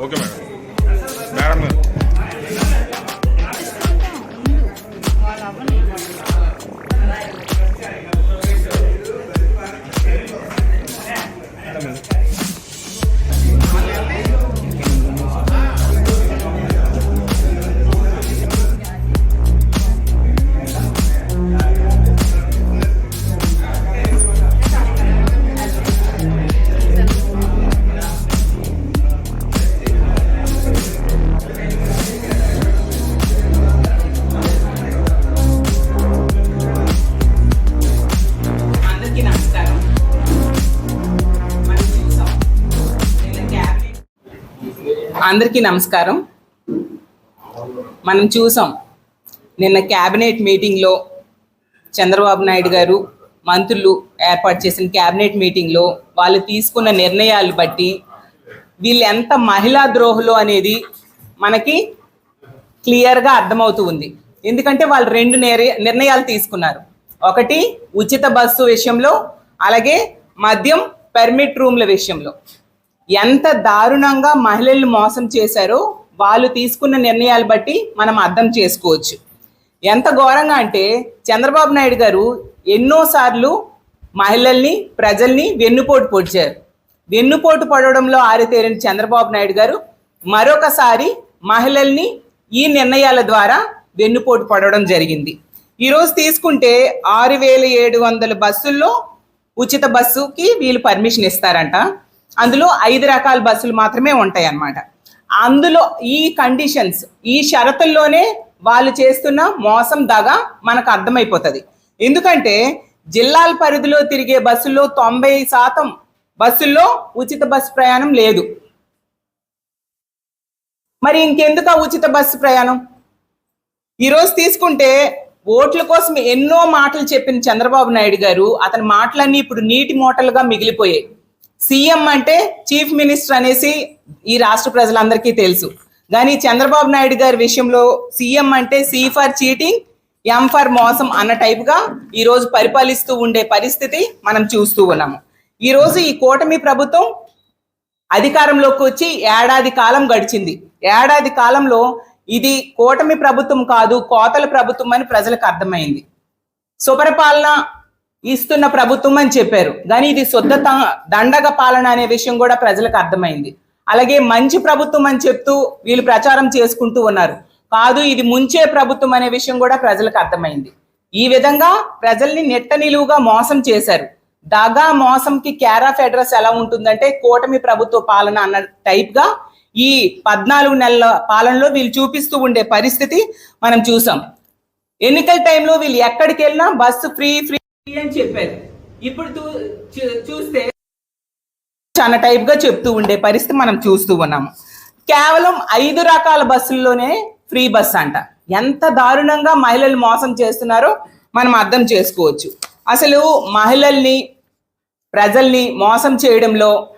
Okay madam. అందరికీ నమస్కారం. మనం చూసాం నిన్న క్యాబినెట్ మీటింగ్లో చంద్రబాబు నాయుడు గారు మంత్రులు ఏర్పాటు చేసిన క్యాబినెట్ మీటింగ్లో వాళ్ళు తీసుకున్న నిర్ణయాలు బట్టి వీళ్ళు ఎంత మహిళా ద్రోహులు అనేది మనకి క్లియర్గా అర్థమవుతూ ఉంది. ఎందుకంటే వాళ్ళు రెండు నిర్ణయాలు తీసుకున్నారు. ఒకటి ఉచిత బస్సు విషయంలో అలాగే మద్యం పర్మిట్ రూమ్ల విషయంలో. ఎంత దారుణంగా మహిళలు మోసం చేశారో వాళ్ళు తీసుకున్న నిర్ణయాలు బట్టి మనం అర్థం చేసుకోవచ్చు. ఎంత ఘోరంగా అంటే చంద్రబాబు నాయుడు గారు ఎన్నోసార్లు మహిళల్ని ప్రజల్ని వెన్నుపోటు పొడిచారు. వెన్నుపోటు పడవడంలో ఆరితేరిన చంద్రబాబు నాయుడు గారు మరొకసారి మహిళల్ని ఈ నిర్ణయాల ద్వారా వెన్నుపోటు పడవడం జరిగింది. ఈరోజు తీసుకుంటే ఆరు వేల ఏడు వందల బస్సుల్లో ఉచిత బస్సుకి వీళ్ళు పర్మిషన్ ఇస్తారంట. అందులో ఐదు రకాల బస్సులు మాత్రమే ఉంటాయి అన్నమాట అందులో ఈ కండిషన్స్ ఈ షరతుల్లోనే వాళ్ళు చేస్తున్న మోసం దగ మనకు అర్థమైపోతుంది. ఎందుకంటే జిల్లాల పరిధిలో తిరిగే బస్సుల్లో తొంభై శాతం బస్సుల్లో ఉచిత బస్సు ప్రయాణం లేదు. మరి ఇంకెందుకు ఆ ఉచిత బస్సు ప్రయాణం? ఈరోజు తీసుకుంటే ఓట్ల కోసం ఎన్నో మాటలు చెప్పిన చంద్రబాబు నాయుడు గారు అతని మాటలన్నీ ఇప్పుడు నీటి మూటలుగా మిగిలిపోయాయి. సీఎం అంటే చీఫ్ మినిస్టర్ అనేసి ఈ రాష్ట్ర ప్రజలందరికీ తెలుసు. కానీ చంద్రబాబు నాయుడు గారి విషయంలో సీఎం అంటే C for cheating M for మోసం అన్న టైప్గా ఈరోజు పరిపాలిస్తూ ఉండే పరిస్థితి మనం చూస్తూ ఉన్నాము. ఈరోజు ఈ కూటమి ప్రభుత్వం అధికారంలోకి వచ్చి ఏడాది కాలం గడిచింది. ఏడాది కాలంలో ఇది కూటమి ప్రభుత్వం కాదు కోతల ప్రభుత్వం అని ప్రజలకు అర్థమైంది. సుపరిపాలన ఇస్తున్న ప్రభుత్వం అని చెప్పారు. కానీ ఇది శుద్ధ త- దండగ పాలన అనే విషయం కూడా ప్రజలకు అర్థమైంది. అలాగే మంచి ప్రభుత్వం అని చెప్తూ వీళ్ళు ప్రచారం చేసుకుంటూ ఉన్నారు. కాదు ఇది ముంచే ప్రభుత్వం అనే విషయం కూడా ప్రజలకు అర్థమైంది. ఈ విధంగా ప్రజల్ని నెట్ట నిలువుగా మోసం చేశారు. దగా మోసంకి క్యారాఫ్ అడ్రస్ ఎలా ఉంటుందంటే కూటమి ప్రభుత్వ పాలన అన్న టైప్గా ఈ పద్నాలుగు నెలల పాలనలో వీళ్ళు చూపిస్తూ ఉండే పరిస్థితి మనం చూసాం. ఎన్నికల టైంలో వీళ్ళు ఎక్కడికి వెళ్ళినా బస్సు ఫ్రీ ఫ్రీ అని చెప్పారు. ఇప్పుడు చూ- చూ- చూస్తే చాలా టైప్గా చెప్తూ ఉండే పరిస్థితి మనం చూస్తూ ఉన్నాము. కేవలం ఐదు రకాల బస్సుల్లోనే ఫ్రీ బస్ అంట. ఎంత దారుణంగా మహిళలు మోసం చేస్తున్నారో మనం అర్థం చేసుకోవచ్చు. అసలు మహిళల్ని ప్రజల్ని మోసం చేయడంలో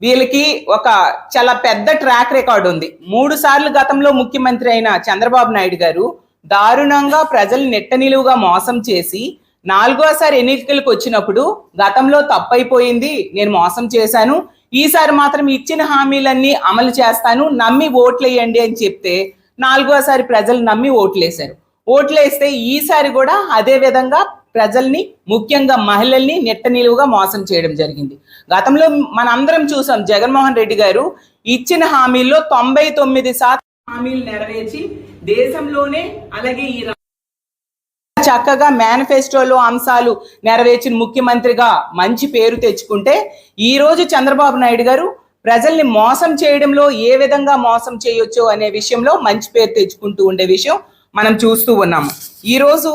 వీళ్ళకి ఒక చాలా పెద్ద ట్రాక్ రికార్డ్ ఉంది. మూడు సార్లు గతంలో ముఖ్యమంత్రి అయిన చంద్రబాబు నాయుడు గారు దారుణంగా ప్రజలు నెట్ట మోసం చేసి నాలుగోసారి ఎన్నికలకు వచ్చినప్పుడు గతంలో తప్పైపోయింది నేను మోసం చేశాను. ఈసారి మాత్రం ఇచ్చిన హామీలన్నీ అమలు చేస్తాను నమ్మి ఓట్లేయండి అని చెప్తే నాలుగోసారి ప్రజలు నమ్మి ఓట్లేశారు. ఓట్లేస్తే ఈసారి కూడా అదే విధంగా ప్రజల్ని ముఖ్యంగా మహిళల్ని నెట్ట నిలువుగా మోసం చేయడం జరిగింది. గతంలో మనందరం చూసాం జగన్మోహన్ రెడ్డి గారు ఇచ్చిన హామీల్లో తొంభై తొమ్మిది శాతం హామీలు నెరవేర్చి దేశంలోనే అలాగే ఈ చక్కగా మేనిఫెస్టోలో అంశాలు నెరవేర్చిన ముఖ్యమంత్రిగా మంచి పేరు తెచ్చుకుంటే ఈ రోజు చంద్రబాబు నాయుడు గారు ప్రజల్ని మోసం చేయడంలో ఏ విధంగా మోసం చేయొచ్చు అనే విషయంలో మంచి పేరు తెచ్చుకుంటూ ఉండే విషయం మనం చూస్తూ ఉన్నాము ఈ రోజు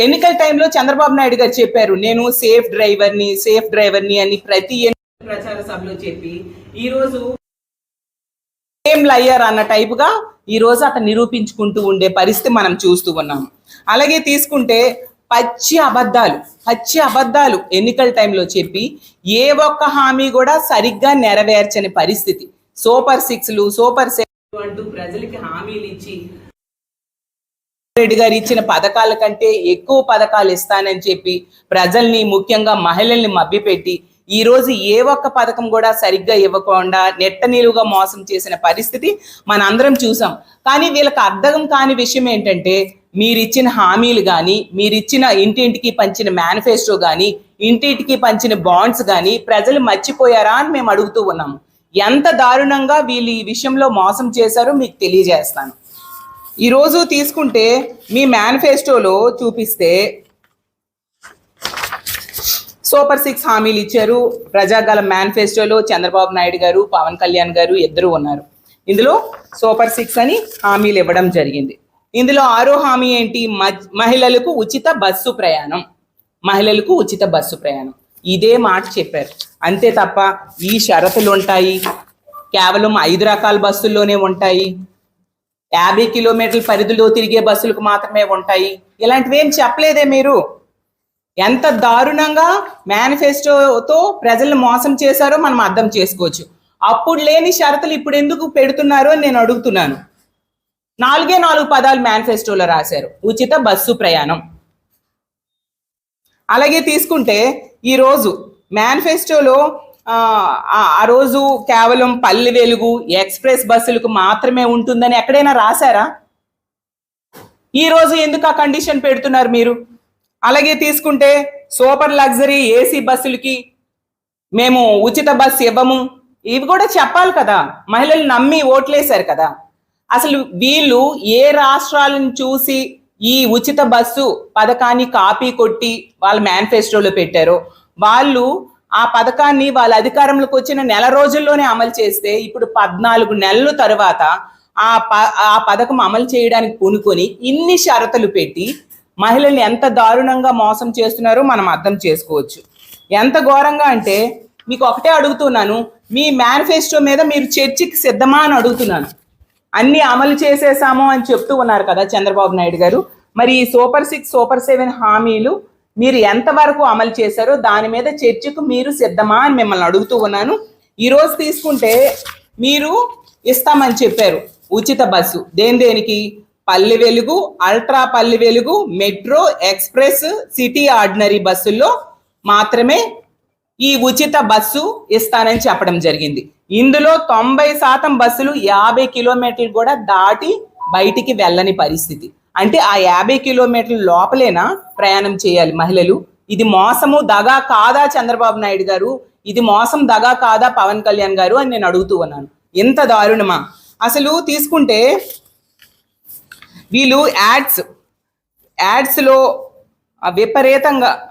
ఎన్నికల టైంలో చంద్రబాబు నాయుడు గారు చెప్పారు నేను సేఫ్ డ్రైవర్ని సేఫ్ డ్రైవర్ని అని ప్రతి ప్రచార సభలో చెప్పి ఈ రోజు సేమ్ లయ్యర్ అన్న టైపుగా ఈ రోజు అతను నిరూపించుకుంటూ ఉండే పరిస్థితి మనం చూస్తూ ఉన్నాము అలాగే తీసుకుంటే పచ్చి అబద్ధాలు పచ్చి అబద్ధాలు ఎన్నికల టైంలో చెప్పి ఏ ఒక్క హామీ కూడా సరిగ్గా నెరవేర్చని పరిస్థితి. సూపర్ సిక్స్లు సూపర్ సెవెన్ అంటూ ప్రజలకి హామీలు ఇచ్చి రెడ్డి గారు ఇచ్చిన పథకాల కంటే ఎక్కువ పథకాలు ఇస్తానని చెప్పి ప్రజల్ని ముఖ్యంగా మహిళల్ని మభ్యపెట్టి ఈ రోజు ఏ ఒక్క పథకం కూడా సరిగ్గా ఇవ్వకుండా నెట్ట నిలువుగా మోసం చేసిన పరిస్థితి మనందరం చూసాం. కానీ వీళ్ళకి అర్థం కాని విషయం ఏంటంటే మీరిచ్చిన హామీలు కానీ మీరిచ్చిన ఇంటింటికి పంచిన మేనిఫెస్టో కానీ ఇంటింటికి పంచిన బాండ్స్ కానీ ప్రజలు మర్చిపోయారా అని మేము అడుగుతూ ఉన్నాము. ఎంత దారుణంగా వీళ్ళు ఈ విషయంలో మోసం చేశారో మీకు తెలియజేస్తాను. ఈరోజు తీసుకుంటే మీ మేనిఫెస్టోలో చూపిస్తే సూపర్ సిక్స్ హామీలు ఇచ్చారు. ప్రజాగల మేనిఫెస్టోలో చంద్రబాబు నాయుడు గారు పవన్ కళ్యాణ్ గారు ఇద్దరు ఉన్నారు. ఇందులో సూపర్ సిక్స్ అని హామీలు ఇవ్వడం జరిగింది. ఇందులో ఆరో హామీ ఏంటి? మ- మహిళలకు ఉచిత బస్సు ప్రయాణం. మహిళలకు ఉచిత బస్సు ప్రయాణం. ఇదే మాట చెప్పారు. అంతే తప్ప ఈ షరతులు ఉంటాయి. కేవలం ఐదు రకాల బస్సుల్లోనే ఉంటాయి. యాభై కిలోమీటర్ల పరిధిలో తిరిగే బస్సులకు మాత్రమే ఉంటాయి. ఇలాంటివి ఏం చెప్పలేదే మీరు? ఎంత దారుణంగా మేనిఫెస్టోతో ప్రజలను మోసం చేశారో మనం అర్థం చేసుకోవచ్చు. అప్పుడు లేని షరతులు ఇప్పుడు ఎందుకు పెడుతున్నారో నేను అడుగుతున్నాను. నాలుగే నాలుగు పదాలు మేనిఫెస్టోలో రాశారు. ఉచిత బస్సు ప్రయాణం. అలాగే తీసుకుంటే ఈరోజు మేనిఫెస్టోలో ఆ, రోజు కేవలం పల్లె వెలుగు ఎక్స్ప్రెస్ బస్సులకు మాత్రమే ఉంటుందని ఎక్కడైనా రాశారా? ఈరోజు ఎందుకు ఆ కండిషన్ పెడుతున్నారు మీరు? అలాగే తీసుకుంటే సూపర్ లగ్జరీ ఏసీ బస్సులకి మేము ఉచిత బస్సు ఇవ్వము. ఇవి కూడా చెప్పాలి కదా. మహిళలు నమ్మి ఓట్లేశారు కదా. అసలు వీళ్ళు ఏ రాష్ట్రాలను చూసి ఈ ఉచిత బస్సు పథకాన్ని కాపీ కొట్టి వాళ్ళ మేనిఫెస్టోలో పెట్టారో వాళ్ళు ఆ పథకాన్ని వాళ్ళ అధికారంలోకి వచ్చిన నెల రోజుల్లోనే అమలు చేస్తే ఇప్పుడు పద్నాలుగు నెలల తర్వాత ఆ ప ఆ పథకం అమలు చేయడానికి పూనుకొని ఇన్ని షరతులు పెట్టి మహిళల్ని ఎంత దారుణంగా మోసం చేస్తున్నారో మనం అర్థం చేసుకోవచ్చు. ఎంత ఘోరంగా అంటే మీకు ఒకటే అడుగుతున్నాను మీ మేనిఫెస్టో మీద మీరు చర్చికి సిద్ధమా అని అడుగుతున్నాను. అన్ని అమలు చేసేసాము అని చెప్తూ ఉన్నారు కదా చంద్రబాబు నాయుడు గారు. మరి ఈ సూపర్ సిక్స్ సూపర్ సెవెన్ హామీలు మీరు ఎంతవరకు అమలు చేశారో దాని మీద చర్చకు మీరు సిద్ధమా అని మిమ్మల్ని అడుగుతూ ఉన్నాను. ఈరోజు తీసుకుంటే మీరు ఇస్తామని చెప్పారు. ఉచిత బస్సు. దేని దేనికి? Palle Velugu ultra Palle Velugu metro express city ordinary బస్సుల్లో మాత్రమే ఈ ఉచిత బస్సు ఇస్తానని చెప్పడం జరిగింది. ఇందులో తొంభై శాతం బస్సులు యాభై కిలోమీటర్లు కూడా దాటి బయటికి వెళ్ళని పరిస్థితి. అంటే ఆ యాభై కిలోమీటర్ల లోపలేనా ప్రయాణం చేయాలి మహిళలు? ఇది మోసము దగా కాదా చంద్రబాబు నాయుడు గారు? ఇది మోసం దగా కాదా పవన్ కళ్యాణ్ గారు అని నేను అడుగుతూ ఉన్నాను. ఇంత దారుణమా? అసలు తీసుకుంటే వీళ్ళు యాడ్స్ యాడ్స్లో విపరీతంగా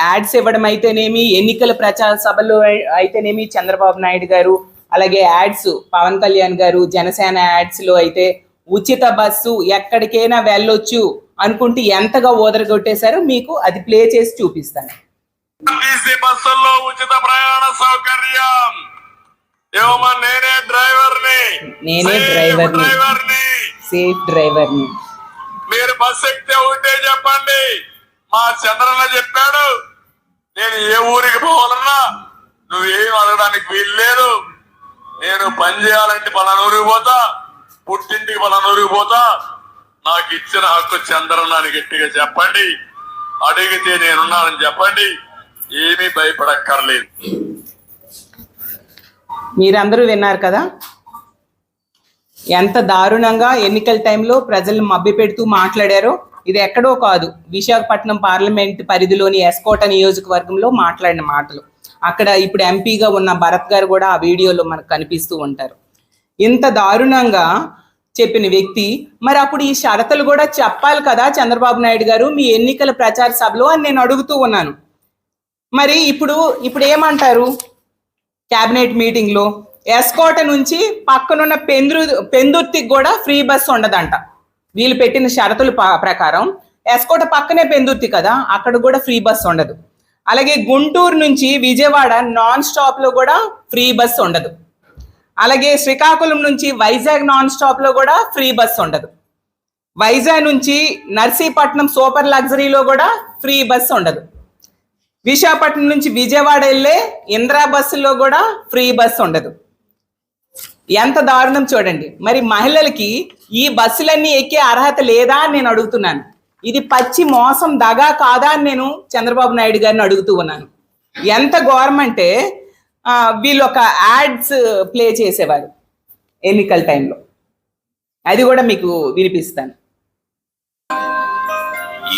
యాడ్స్ ఇవ్వడం అయితేనేమి ఎన్నికల ప్రచార సభలో అయి- అయితేనేమి చంద్రబాబు నాయుడు గారు అలాగే యాడ్స్ పవన్ కళ్యాణ్ గారు జనసేన యాడ్స్లో అయితే ఉచిత బస్సు ఎక్కడికైనా వెళ్ళొచ్చు అనుకుంటూ ఎంతగా ఓదరగొట్టేశారో మీకు అది ప్లే చేసి చూపిస్తాను. బస్సుల్లో ఉచిత ప్రయాణ సౌకర్యం. నేనే డ్రైవర్ని నేనే డ్రైవర్ని. సేఫ్ డ్రైవర్ని. మీరు బస్సు ఎక్కితే ఉంటే చెప్పండి. మా చంద్రన్న చెప్పాడు నేను ఏ ఊరికి పోవాలన్నా నువ్వేం అడగడానికి వీలు లేదు నేను పని చేయాలంటే పలానా ఊరికి పోతా పుట్టింటికి పలానా ఊరికి పోతా. నాకు ఇచ్చిన హక్కు చంద్రన్న అని గట్టిగా చెప్పండి. అడిగితే నేనున్నానని చెప్పండి. ఏమీ భయపడక్కర్లేదు. మీరందరూ విన్నారు కదా? ఎంత దారుణంగా ఎన్నికల టైంలో ప్రజలను మభ్యపెడుతూ మాట్లాడారో ఇది ఎక్కడో కాదు. విశాఖపట్నం పార్లమెంట్ పరిధిలోని ఎస్కోట నియోజకవర్గంలో మాట్లాడిన మాటలు. అక్కడ ఇప్పుడు ఎంపీగా ఉన్న భరత్ గారు కూడా ఆ వీడియోలో మనకు కనిపిస్తూ ఉంటారు. ఇంత దారుణంగా చెప్పిన వ్యక్తి మరి అప్పుడు ఈ షరతులు కూడా చెప్పాలి కదా చంద్రబాబు నాయుడు గారు? మీ ఎన్నికల ప్రచార సభలో అని నేను అడుగుతూ ఉన్నాను. మరి ఇప్పుడు ఇప్పుడు ఏమంటారు? క్యాబినెట్ మీటింగ్లో ఎస్కోట నుంచి పక్కనున్న పెందురు పెందుర్తికి కూడా ఫ్రీ బస్ ఉండదంట. వీళ్ళు పెట్టిన షరతుల ప్రకారం ఎస్కోట పక్కనే పెందుర్తి కదా అక్కడ కూడా ఫ్రీ బస్ ఉండదు. అలాగే గుంటూరు నుంచి విజయవాడ నాన్ స్టాప్లో కూడా ఫ్రీ బస్ ఉండదు. అలాగే శ్రీకాకుళం నుంచి వైజాగ్ నాన్ స్టాప్లో కూడా ఫ్రీ బస్ ఉండదు. వైజాగ్ నుంచి నర్సీపట్నం సూపర్ లగ్జరీలో కూడా ఫ్రీ బస్ ఉండదు. విశాఖపట్నం నుంచి విజయవాడ వెళ్ళే ఇంద్రా బస్సులో కూడా ఫ్రీ బస్ ఉండదు. ఎంత దారుణం చూడండి. మరి మహిళలకి ఈ బస్సులన్నీ ఎక్కే అర్హత లేదా అని నేను అడుగుతున్నాను. ఇది పచ్చి మోసం దగా కాదా అని నేను చంద్రబాబు నాయుడు గారిని అడుగుతూ ఉన్నాను. ఎంత ఘోరమంటే ఆ, వీళ్ళు ఒక యాడ్స్ ప్లే చేసేవారు ఎన్నికల టైంలో. అది కూడా మీకు వినిపిస్తాను.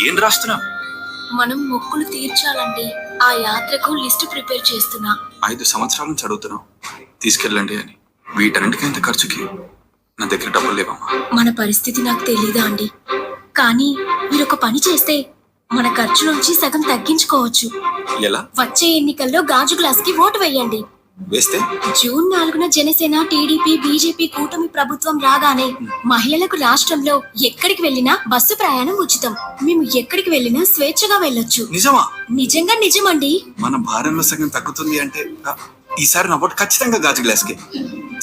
ఏం రాస్తున్నావు? మనం మొక్కులు తీర్చాలండి ఆ యాత్రకు లిస్ట్ ప్రిపేర్ చేస్తున్నా. ఐదు సంవత్సరాల అడుగుతున్నావు. తీసుకెళ్ళండి అని. వీటన్నిటికీ ఇంత ఖర్చుకి నా దగ్గర డబ్బులు లేవమ్మా. మన పరిస్థితి నాకు తెలీదా అండి? కానీ మీరు ఒక పని చేస్తే మన ఖర్చు నుంచి సగం తగ్గించుకోవచ్చు. ఎలా? వచ్చే ఎన్నికల్లో గాజు గ్లాస్కి ఓటు వేయండి. వేస్తే? జూన్ నాలుగున జనసేన టీడీపీ బీజేపీ కూటమి ప్రభుత్వం రాగానే మహిళలకు రాష్ట్రంలో ఎక్కడికి వెళ్ళినా బస్సు ప్రయాణం ఉచితం. మేము ఎక్కడికి వెళ్ళినా స్వేచ్ఛగా వెళ్ళొచ్చు. నిజమా? నిజంగా నిజమండి. మన భారంలో సగం తగ్గుతుంది అంటే ఈసారి నా ఓటు ఖచ్చితంగా గాజు గ్లాస్కి.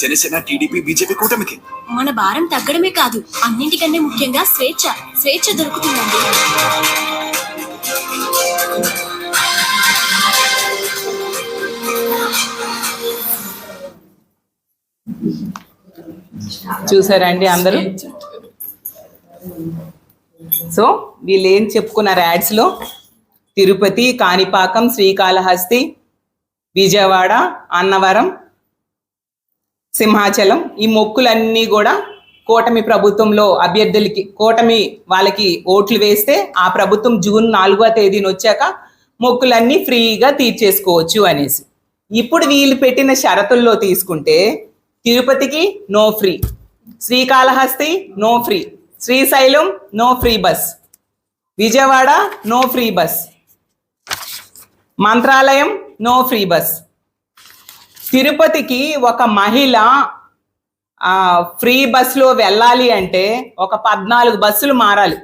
జనసేన టీడీపీ బీజేపీ కూటమికి. మన భారం తగ్గడమే కాదు అన్నింటికన్నా ముఖ్యంగా స్వేచ్ఛ స్వేచ్ఛ దొరుకుతుందండి. చూసారండి అందరూ? సో వీళ్ళు ఏం చెప్పుకున్నారు యాడ్స్లో తిరుపతి కాణిపాకం శ్రీకాళహస్తి విజయవాడ అన్నవరం సింహాచలం ఈ మొక్కులన్నీ కూడా కూటమి ప్రభుత్వంలో అభ్యర్థులకి కూటమి వాళ్ళకి ఓట్లు వేస్తే ఆ ప్రభుత్వం జూన్ నాలుగవ తేదీన వచ్చాక మొక్కులన్నీ ఫ్రీగా తీర్చేసుకోవచ్చు అనేసి. ఇప్పుడు వీళ్ళు పెట్టిన షరతుల్లో తీసుకుంటే తిరుపతికి no free Srikalahasti no free Srisailam no free bus Vijayawada no free bus Mantralayam no free bus తిరుపతికి ఒక మహిళ ఫ్రీ బస్సులో వెళ్ళాలి అంటే ఒక పద్నాలుగు బస్సులు మారాలి.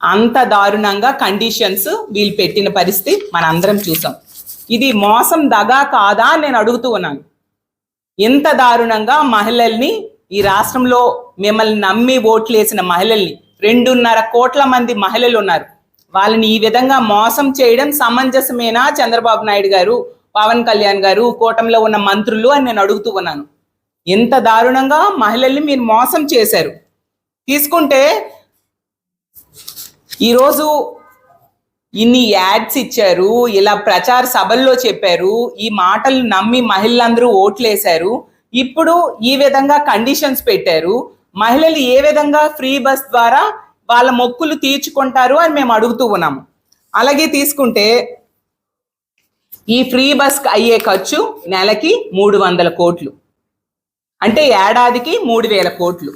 అంత దారుణంగా కండిషన్స్ వీళ్ళు పెట్టిన పరిస్థితి మనందరం చూసాం. ఇది మోసం దగా కాదా నేను అడుగుతూ ఉన్నాను. ఇంత దారుణంగా మహిళల్ని ఈ రాష్ట్రంలో మిమ్మల్ని నమ్మి ఓట్లేసిన మహిళల్ని రెండున్నర కోట్ల మంది మహిళలు ఉన్నారు. వాళ్ళని ఈ విధంగా మోసం చేయడం సమంజసమేనా చంద్రబాబు నాయుడు గారు పవన్ కళ్యాణ్ గారు కూటమిలో ఉన్న మంత్రులు అని నేను అడుగుతూ ఉన్నాను. ఇంత దారుణంగా మహిళల్ని మీరు మోసం చేశారు. తీసుకుంటే ఈరోజు ఇన్ని యాడ్స్ ఇచ్చారు ఇలా ప్రచార సభల్లో చెప్పారు ఈ మాటలు నమ్మి మహిళలందరూ ఓట్లేశారు ఇప్పుడు ఈ విధంగా కండిషన్స్ పెట్టారు మహిళలు ఏ విధంగా ఫ్రీ బస్ ద్వారా వాళ్ళ మొక్కులు తీర్చుకుంటారు అని మేము అడుగుతూ ఉన్నాము. అలాగే తీసుకుంటే ఈ ఫ్రీ బస్ అయ్యే ఖర్చు నెలకి మూడు వందల కోట్లు. అంటే ఏడాదికి మూడు వేల కోట్లు.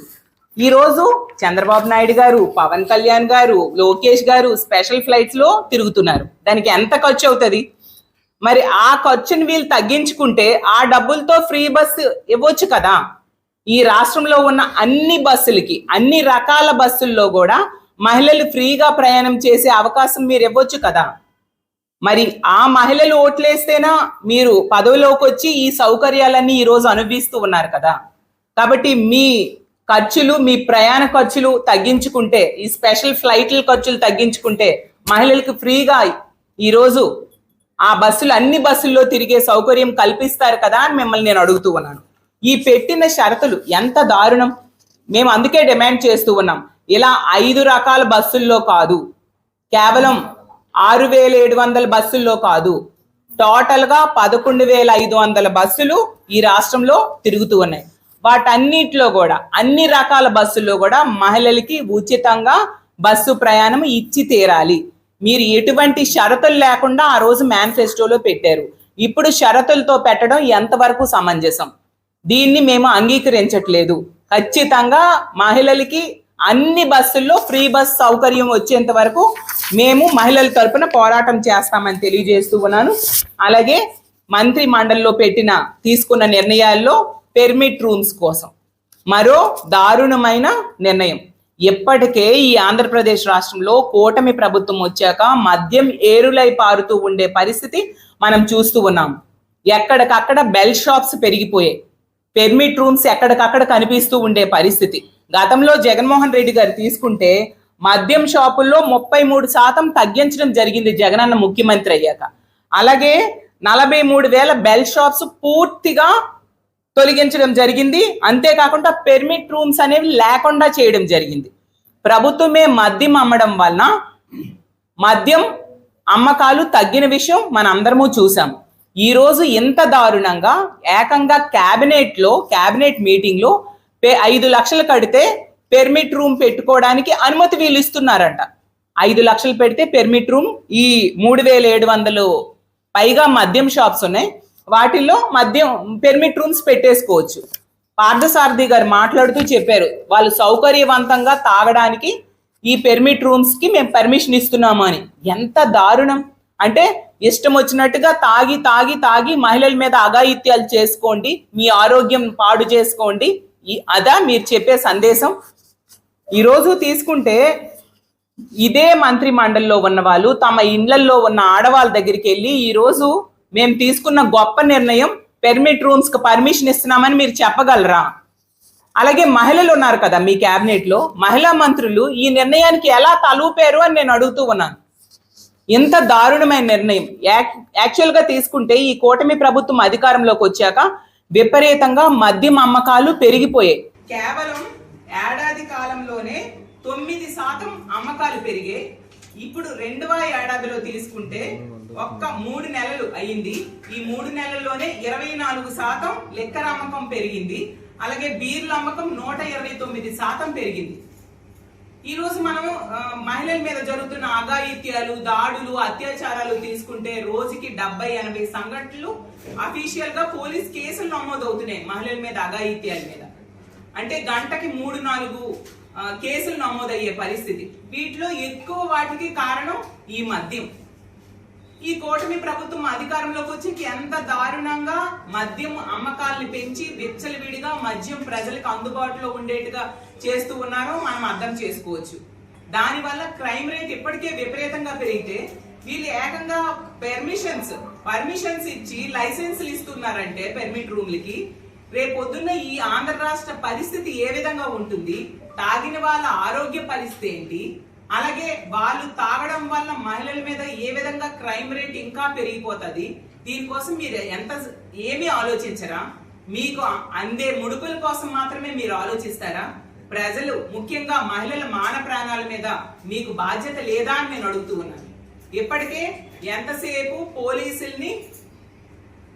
ఈరోజు చంద్రబాబు నాయుడు గారు పవన్ కళ్యాణ్ గారు లోకేష్ గారు స్పెషల్ ఫ్లైట్స్లో తిరుగుతున్నారు. దానికి ఎంత ఖర్చు అవుతుంది? మరి ఆ ఖర్చుని వీళ్ళు తగ్గించుకుంటే ఆ డబ్బులతో ఫ్రీ బస్సు ఇవ్వచ్చు కదా? ఈ రాష్ట్రంలో ఉన్న అన్ని బస్సులకి అన్ని రకాల బస్సుల్లో కూడా మహిళలు ఫ్రీగా ప్రయాణం చేసే అవకాశం మీరు ఇవ్వచ్చు కదా? మరి ఆ మహిళలు ఓట్లేస్తేనా మీరు పదవిలోకి వచ్చి ఈ సౌకర్యాలన్నీ ఈరోజు అనుభవిస్తూ ఉన్నారు కదా? కాబట్టి మీ ఖర్చులు మీ ప్రయాణ ఖర్చులు తగ్గించుకుంటే ఈ స్పెషల్ ఫ్లైట్ల ఖర్చులు తగ్గించుకుంటే మహిళలకు ఫ్రీగా ఈరోజు ఆ బస్సులు అన్ని బస్సుల్లో తిరిగే సౌకర్యం కల్పిస్తారు కదా అని మిమ్మల్ని నేను అడుగుతూ ఉన్నాను. ఈ పెట్టిన షరతులు ఎంత దారుణం? మేము అందుకే డిమాండ్ చేస్తూ ఉన్నాం. ఇలా ఐదు రకాల బస్సుల్లో కాదు. కేవలం ఆరు వేల ఏడు వందల బస్సుల్లో కాదు. టోటల్గా పదకొండు వేల ఐదు వందల బస్సులు ఈ రాష్ట్రంలో తిరుగుతూ ఉన్నాయి. వాటన్నిటిలో కూడా అన్ని రకాల బస్సుల్లో కూడా మహిళలకి ఉచితంగా బస్సు ప్రయాణం ఇచ్చి తీరాలి. మీరు ఎటువంటి షరతులు లేకుండా ఆ రోజు మేనిఫెస్టోలో పెట్టారు. ఇప్పుడు షరతులతో పెట్టడం ఎంతవరకు సమంజసం? దీన్ని మేము అంగీకరించట్లేదు. ఖచ్చితంగా మహిళలకి అన్ని బస్సుల్లో ఫ్రీ బస్ సౌకర్యం వచ్చేంత వరకు మేము మహిళల తరపున పోరాటం చేస్తామని తెలియజేస్తూ ఉన్నాను. అలాగే మంత్రి మండలిలో పెట్టిన తీసుకున్న నిర్ణయాల్లో పెర్మిట్ రూమ్స్ కోసం. మరో దారుణమైన నిర్ణయం. ఇప్పటికే ఈ ఆంధ్రప్రదేశ్ రాష్ట్రంలో కూటమి ప్రభుత్వం వచ్చాక మద్యం ఏరులై పారుతూ ఉండే పరిస్థితి మనం చూస్తూ ఉన్నాం. ఎక్కడికక్కడ బెల్ షాప్స్ పెరిగిపోయాయి. పెర్మిట్ రూమ్స్ ఎక్కడికక్కడ కనిపిస్తూ ఉండే పరిస్థితి. గతంలో జగన్మోహన్ రెడ్డి గారు తీసుకుంటే మద్యం షాపుల్లో ముప్పై మూడు శాతం తగ్గించడం జరిగింది జగనన్న ముఖ్యమంత్రి అయ్యాక. అలాగే నలభై మూడు వేల బెల్ షాప్స్ పూర్తిగా తొలగించడం జరిగింది. అంతేకాకుండా పెర్మిట్ రూమ్స్ అనేవి లేకుండా చేయడం జరిగింది. ప్రభుత్వమే మద్యం అమ్మడం వలన మద్యం అమ్మకాలు తగ్గిన విషయం మన అందరము ఈరోజు ఎంత ఇంత దారుణంగా ఏకంగా క్యాబినెట్లో క్యాబినెట్ మీటింగ్లో పే- ఐదు లక్షలు కడితే పెర్మిట్ రూమ్ పెట్టుకోవడానికి అనుమతి వీళ్ళు ఇస్తున్నారంట ఐదు లక్షలు పెడితే పెర్మిట్ రూమ్ ఈ మూడు వేల ఏడు వందలు పైగా మద్యం షాప్స్ ఉన్నాయి. వాటిల్లో మద్యం పెర్మిట్ రూమ్స్ పెట్టేసుకోవచ్చు. పార్థసారథి గారు మాట్లాడుతూ చెప్పారు వాళ్ళు సౌకర్యవంతంగా తాగడానికి ఈ పెర్మిట్ రూమ్స్కి మేము పర్మిషన్ ఇస్తున్నాము అని ఎంత దారుణం. అంటే ఇష్టం వచ్చినట్టుగా తాగి తాగి తాగి మహిళల మీద అఘాయిత్యాలు చేసుకోండి. మీ ఆరోగ్యం పాడు చేసుకోండి. ఈ- అదా మీరు చెప్పే సందేశం. ఈరోజు తీసుకుంటే ఇదే మంత్రి మండలిలో ఉన్న వాళ్ళు తమ ఇండ్లల్లో ఉన్న ఆడవాళ్ళ దగ్గరికి వెళ్ళి ఈరోజు మేము తీసుకున్న గొప్ప నిర్ణయం పెర్మిట్ రూమ్స్కి పర్మిషన్ ఇస్తున్నామని మీరు చెప్పగలరా? అలాగే మహిళలు ఉన్నారు కదా మీ క్యాబినెట్లో మహిళా మంత్రులు ఈ నిర్ణయానికి ఎలా తలూపారు అని నేను అడుగుతూ ఉన్నాను. ఇంత దారుణమైన నిర్ణయం. యాక్- యాక్చువల్గా తీసుకుంటే ఈ కూటమి ప్రభుత్వం అధికారంలోకి వచ్చాక విపరీతంగా మద్యం అమ్మకాలు పెరిగిపోయాయి. కేవలం ఏడాది కాలంలోనే తొమ్మిది శాతం అమ్మకాలు పెరిగాయి. ఇప్పుడు రెండవ ఏడాదిలో తీసుకుంటే ఒక్క మూడు నెలలు అయింది. ఈ మూడు నెలల్లోనే ఇరవై నాలుగు శాతం లెక్కర అమ్మకం పెరిగింది. అలాగే బీర్ల అమ్మకం నూట ఇరవై తొమ్మిది శాతం పెరిగింది. ఈ రోజు మహిళల మీద జరుగుతున్న అఘాయిత్యాలు దాడులు అత్యాచారాలు తీసుకుంటే రోజుకి డెబ్బై ఎనభై సంఘటనలు అఫీషియల్గా పోలీస్ కేసులు నమోదవుతున్నాయి మహిళల మీద అఘాయిత్యాల మీద. అంటే గంటకి మూడు నాలుగు కేసులు నమోదయ్యే పరిస్థితి. వీటిలో ఎక్కువ వాటికి కారణం ఈ మద్యం. ఈ కూటమి ప్రభుత్వం అధికారంలోకి వచ్చి ఎంత దారుణంగా మద్యం అమ్మకాల్ని పెంచి విచ్చలవిడిగా మద్యం ప్రజలకు అందుబాటులో ఉండేట్టుగా చేస్తూ ఉన్నారో మనం అర్థం చేసుకోవచ్చు. దానివల్ల క్రైమ్ రేట్ ఇప్పటికే విపరీతంగా పెరిగితే వీళ్ళు ఏకంగా పెర్మిషన్స్ పర్మిషన్స్ ఇచ్చి లైసెన్సులు ఇస్తున్నారంటే పెర్మిట్ రూమ్లకి రేపొద్దున్న ఈ ఆంధ్ర రాష్ట్ర పరిస్థితి ఏ విధంగా ఉంటుంది తాగిన వాళ్ళ ఆరోగ్య పరిస్థితి ఏంటి అలాగే వాళ్ళు తాగడం వల్ల మహిళల మీద ఏ విధంగా క్రైమ్ రేట్ ఇంకా పెరిగిపోతుంది దీనికోసం మీరు ఎంత ఏమీ ఆలోచించరా? మీకు అందే ముడుపుల కోసం మాత్రమే మీరు ఆలోచిస్తారా? ప్రజలు ముఖ్యంగా మహిళల మాన ప్రాణాల మీద మీకు బాధ్యత లేదా అని నేను అడుగుతూ ఉన్నాను. ఇప్పటికే ఎంతసేపు పోలీసుల్ని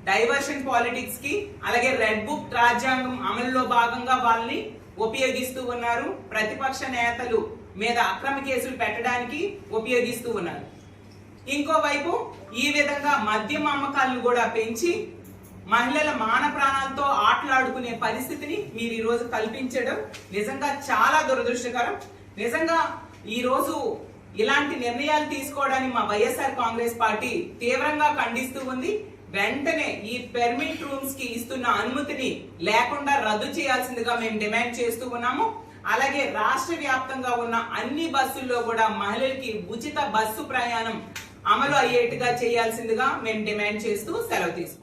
డైవర్షన్ పాలిటిక్స్కి అలాగే రెడ్ బుక్ రాజ్యాంగం అమలులో భాగంగా వాళ్ళని ఉపయోగిస్తూ ఉన్నారు. ప్రతిపక్ష నేతలు మీద అక్రమ కేసులు పెట్టడానికి ఉపయోగిస్తూ ఉన్నారు. ఇంకోవైపు ఈ విధంగా మద్యం అమ్మకాలను కూడా పెంచి మహిళల మాన ప్రాణాలతో ఆటలాడుకునే పరిస్థితిని మీరు ఈరోజు కల్పించడం నిజంగా చాలా దురదృష్టకరం. నిజంగా ఈరోజు ఇలాంటి నిర్ణయాలు తీసుకోవడానికి మా వైఎస్ఆర్ కాంగ్రెస్ పార్టీ తీవ్రంగా ఖండిస్తూ ఉంది. వెంటనే ఈ పెర్మిట్ రూమ్స్కి ఇస్తున్న అనుమతిని లేకుండా రద్దు చేయాల్సిందిగా మేము డిమాండ్ చేస్తూ ఉన్నాము. అలాగే రాష్ట్ర వ్యాప్తంగా ఉన్న అన్ని బస్సుల్లో కూడా మహిళలకి ఉచిత బస్సు ప్రయాణం అమలు అయ్యేట్టుగా చేయాల్సిందిగా మేము డిమాండ్ చేస్తూ సెలవు తీసుకుంటాం